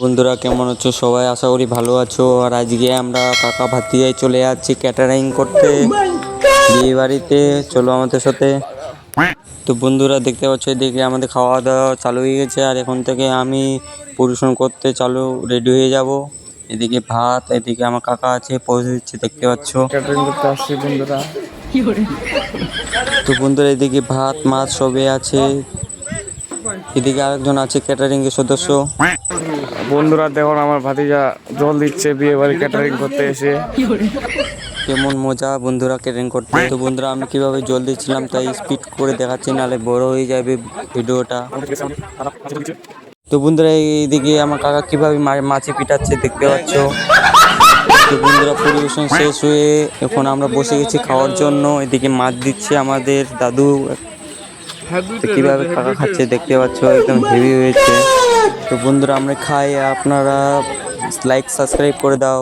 বন্ধুরা কেমন আছো সবাই? আশা করি ভালো আছো। আর আজকে আমরা কাকা ভাতিজায় চলে যাচ্ছি ক্যাটারিং করতে। বিয়ে বাড়িতে। চলো আমাদের সাথে। তো বন্ধুরা দেখতে পাচ্ছ এদিকে আমাদের খাওয়া দাওয়া চালু হয়ে গেছে। আর এখন থেকে আমি পরিবেশন করতে চালু রেডি হয়ে যাব। এদিকে ভাত এদিকে আমার কাকা আছে পৌঁছে দিচ্ছে দেখতে পাচ্ছ। ক্যাটারিং করতে আসছি বন্ধুরা। তো বন্ধুরা এদিকে ভাত মাছ সবই আছে। এদিকে আরেকজন আছে ক্যাটারিং এর সদস্য। বন্ধুরা দেখুন আমার ভাতিজা জল দিচ্ছে বিয়ে বাড়ি ক্যাটারিং করতে এসে। কেমন মজা বন্ধুরা ক্যাটারিং করতে। তো বন্ধুরা আমি কীভাবে জল দিচ্ছিলাম তাই স্পিড করে দেখাচ্ছি নাহলে বড় হয়ে যাবে ভিডিওটা। তো বন্ধুরা এইদিকে আমার কাকা কীভাবে মাছে পিটাচ্ছে দেখতে পাচ্ছ। তো বন্ধুরা পরিবেশন শেষ হয়ে এখন আমরা বসে গেছি খাওয়ার জন্য। এদিকে মাছ দিচ্ছে আমাদের দাদু তো কীভাবে কাকা খাচ্ছে দেখতে পাচ্ছ? একদম হেভি হয়েছে। তো বন্ধুরা আমরা খাই আপনারা লাইক সাবস্ক্রাইব করে দাও।